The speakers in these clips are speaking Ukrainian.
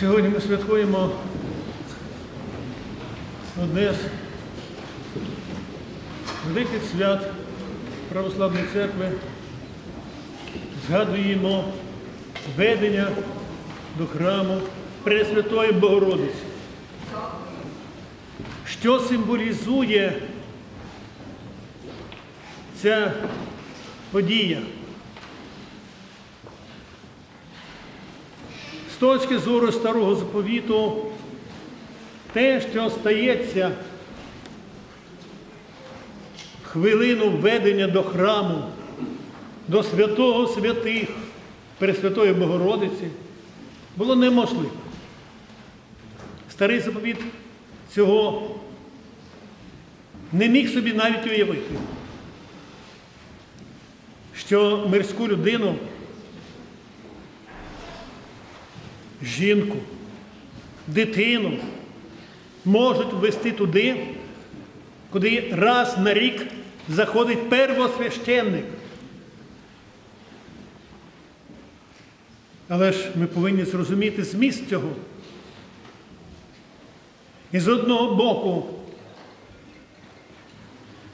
Сьогодні ми святкуємо одне з великих свят Православної церкви. Згадуємо ведення до храму Пресвятої Богородиці, що символізує ця подія. Точки зору старого заповіту, те, що стається в хвилину введення до храму, до святого святих Пресвятої Богородиці, було неможливо. Старий заповіт цього не міг собі навіть уявити, що мирську людину жінку, дитину можуть ввести туди, куди раз на рік заходить первосвященник. Але ж ми повинні зрозуміти зміст цього. І з одного боку,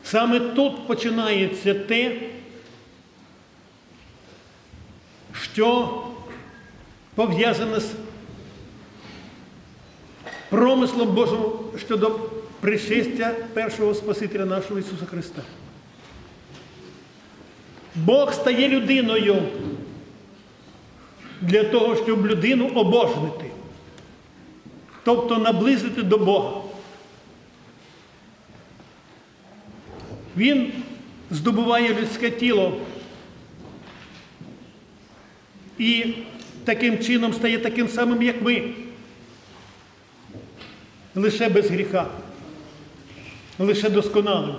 саме тут починається те, що пов'язане з промислом Божим щодо пришестя першого Спасителя нашого Ісуса Христа. Бог стає людиною для того, щоб людину обожнити, тобто наблизити до Бога. Він здобуває людське тіло і таким чином стає таким самим, як ми. Лише без гріха, лише досконалим.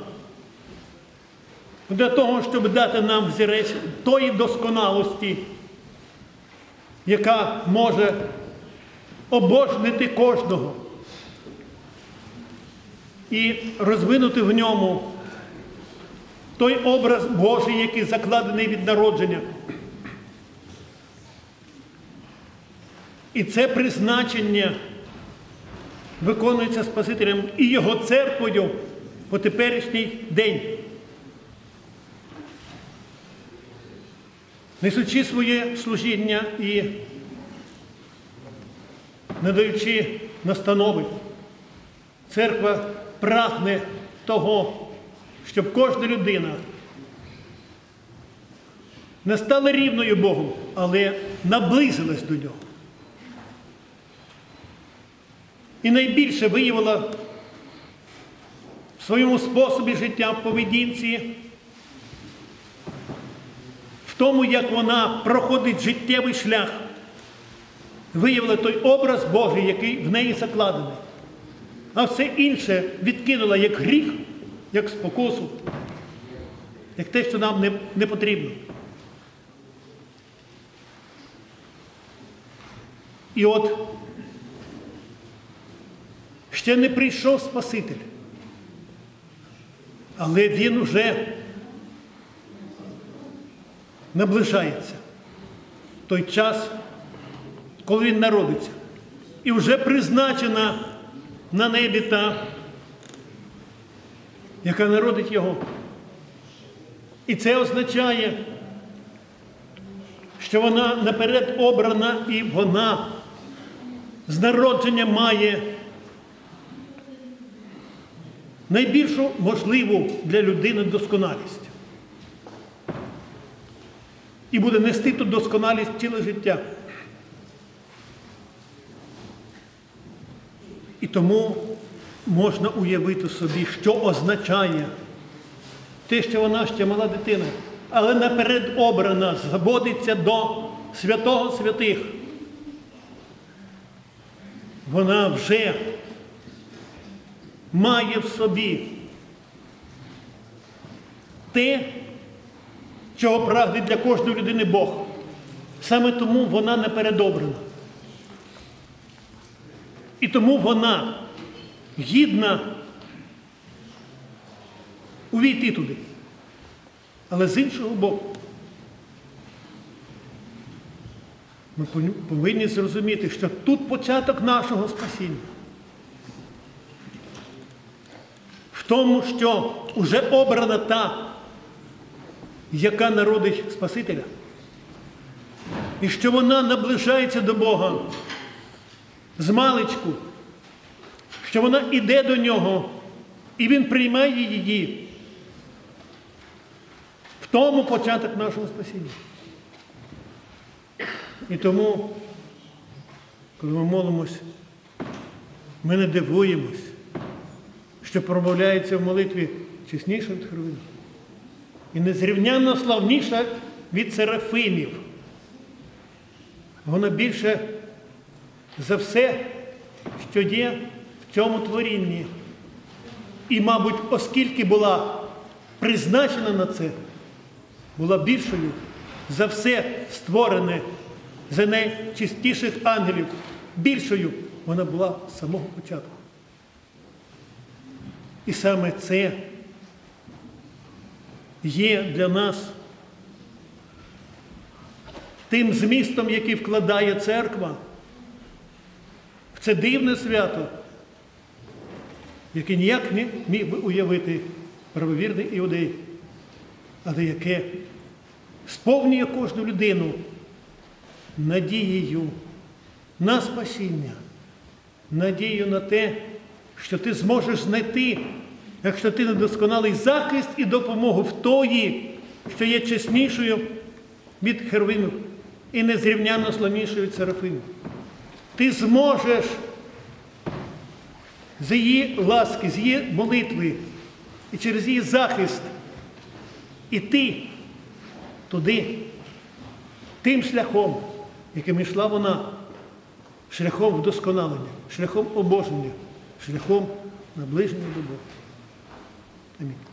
Для того, щоб дати нам взірець тої досконалості, яка може обожнити кожного і розвинути в ньому той образ Божий, який закладений від народження. І це призначення виконується Спасителем і його церквою по теперішній день. Несучи своє служіння і надаючи настанови, церква прагне того, щоб кожна людина не стала рівною Богу, але наблизилась до нього. І найбільше виявила в своєму способі життя, в поведінці, в тому, як вона проходить життєвий шлях, виявила той образ Божий, який в неї закладений. А все інше відкинула як гріх, як спокусу, як те, що нам не, не потрібно. І от ще не прийшов Спаситель, але він уже наближається той час, коли він народиться. І вже призначена на небі та, яка народить його. І це означає, що вона наперед обрана і вона з народження має найбільшу можливу для людини досконалість. І буде нести ту досконалість ціле життя. І тому можна уявити собі, що означає те, що вона ще мала дитина, але наперед обрана, зводиться до святого святих. Вона вже має в собі те, чого прагне для кожної людини Бог. Саме тому вона не передобрана. І тому вона гідна увійти туди. Але з іншого боку, Ми повинні зрозуміти, що тут початок нашого спасіння. В тому, що вже обрана та, яка народить Спасителя. І що вона наближається до Бога з маличку, що вона іде до нього, і він приймає її. В тому початок нашого спасіння. І тому, коли ми молимось, ми не дивуємось, що промовляється в молитві чесніша від хровин і незрівнянно славніша від серафимів. Вона більше за все, що є в цьому творінні. І, мабуть, оскільки була призначена на це, була більшою за все створене за найчистіших ангелів, більшою вона була з самого початку. І саме це є для нас тим змістом, який вкладає церква в це дивне свято, яке ніяк не міг би уявити правовірний іудей, але яке сповнює кожну людину надією на спасіння, надією на те, що ти зможеш знайти, якщо ти недосконалий захист і допомогу в тої, що є чеснішою від херувимів і незрівнянно славнішою від серафимів. Ти зможеш з її ласки, з її молитви і через її захист іти туди, тим шляхом, яким йшла вона, шляхом вдосконалення, шляхом обоження, шляхом наближення до Бога. Amén.